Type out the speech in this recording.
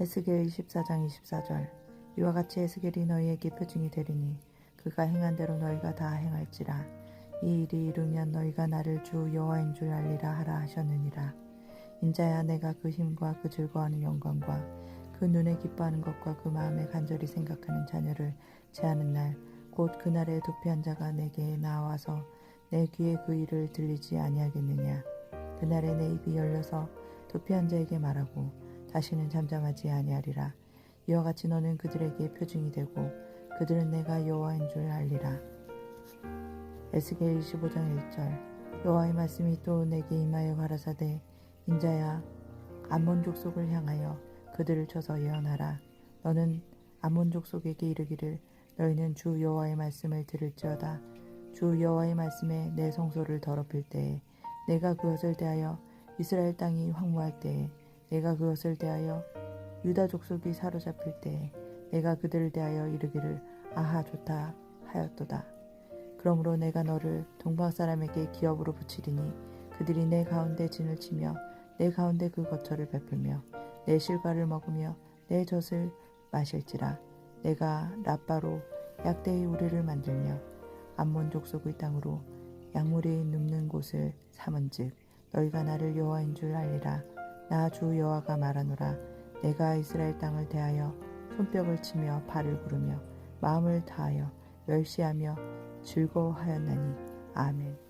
에스겔 24장 24절. 이와 같이 에스겔이 너희에게 표징이 되리니 그가 행한 대로 너희가 다 행할지라. 이 일이 이루면 너희가 나를 주 여호와인 줄 알리라 하라 하셨느니라. 인자야 내가 그 힘과 그 즐거워하는 영광과 그 눈에 기뻐하는 것과 그 마음에 간절히 생각하는 자녀를 제하는 날 곧 그날에 도피한 자가 내게 나와서 내 귀에 그 일을 들리지 아니하겠느냐. 그날에 내 입이 열려서 도피한 자에게 말하고 다시는 잠잠하지 아니하리라. 이와 같이 너는 그들에게 표징이 되고 그들은 내가 여호와인 줄 알리라. 에스겔 25장 1절. 여호와의 말씀이 또 내게 임하여 가라사대 인자야 암몬 족속을 향하여 그들을 쳐서 예언하라. 너는 암몬 족속에게 이르기를 너희는 주 여호와의 말씀을 들을지어다. 주 여호와의 말씀에 내 성소를 더럽힐 때에 내가 그것을 대하여 이스라엘 땅이 황무할 때에 내가 그것을 대하여 유다 족속이 사로잡힐 때에 내가 그들을 대하여 이르기를 아하 좋다 하였도다. 그러므로 내가 너를 동방 사람에게 기업으로 붙이리니 그들이 내 가운데 진을 치며 내 가운데 그 거처를 베풀며 내 실과를 먹으며 내 젖을 마실지라. 내가 라빠로 약대의 우리를 만들며 암몬 족속의 땅으로 약물이 눕는 곳을 삼은즉 너희가 나를 여호와인 줄 알리라 나 주 여호와가 말하노라. 내가 이스라엘 땅을 대하여 손뼉을 치며 발을 부르며 마음을 다하여 멸시하며 즐거워하였나니. 아멘